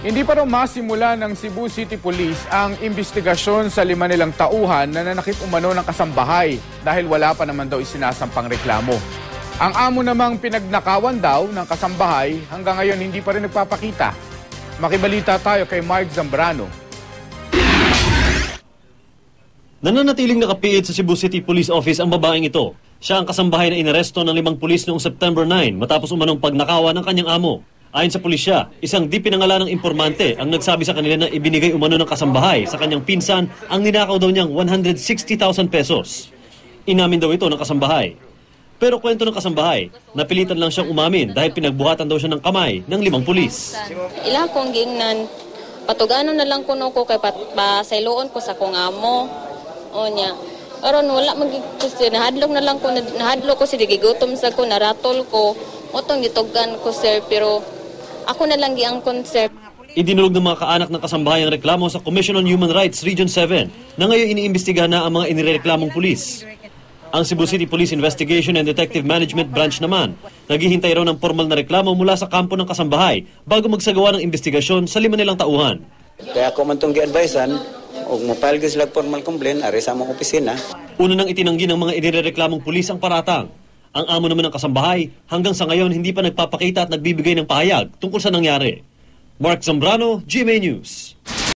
Hindi pa raw masimula ng Cebu City Police ang investigasyon sa lima nilang tauhan na nanakit umano ng kasambahay dahil wala pa naman daw isinasampang reklamo. Ang amo namang pinagnakawan daw ng kasambahay hanggang ngayon hindi pa rin nagpapakita. Makibalita tayo kay Mark Zambrano. Nananatiling nakapiit sa Cebu City Police Office ang babaeng ito. Siya ang kasambahay na inaresto ng limang pulis noong September 9 matapos umanong pagnakawan ng kanyang amo. Ayon sa pulisya, isang di pinangalan ng informante ang nagsabi sa kanila na ibinigay umano ng kasambahay sa kanyang pinsan ang ninakaw daw niyang 160,000 pesos. Inamin daw ito ng kasambahay. Pero kwento ng kasambahay, napilitan lang siyang umamin dahil pinagbuhatan daw siya ng kamay ng limang pulis. Ila kong gingnan, patugano na lang kuno ko kay pat, pasayloon ko sa kong amo. O niya. Aron wala magig kasi nahadlok na lang ko nahadlok ko si digigutom sa ko naratol ko. Otong gitugan ko sir pero ako na lang giang sir. Idinulog ng mga kaanak ng kasambahay ang reklamo sa Commission on Human Rights Region 7 na ngayon iniimbestigahan na ang mga inireklamong pulis. Ang Cebu City Police Investigation and Detective Management Branch naman, naghihintay raw ng formal na reklamo mula sa kampo ng kasambahay bago magsagawa ng investigasyon sa lima nilang tauhan. Kaya ako man itong gi-advisean, og mopile sila formal complaint, ari sa among opisina. Una nang itinanggi ng mga inireklamong pulis ang paratang. Ang amo naman ng kasambahay hanggang sa ngayon hindi pa nagpapakita at nagbibigay ng pahayag tungkol sa nangyari. Mark Zambrano, GMA News.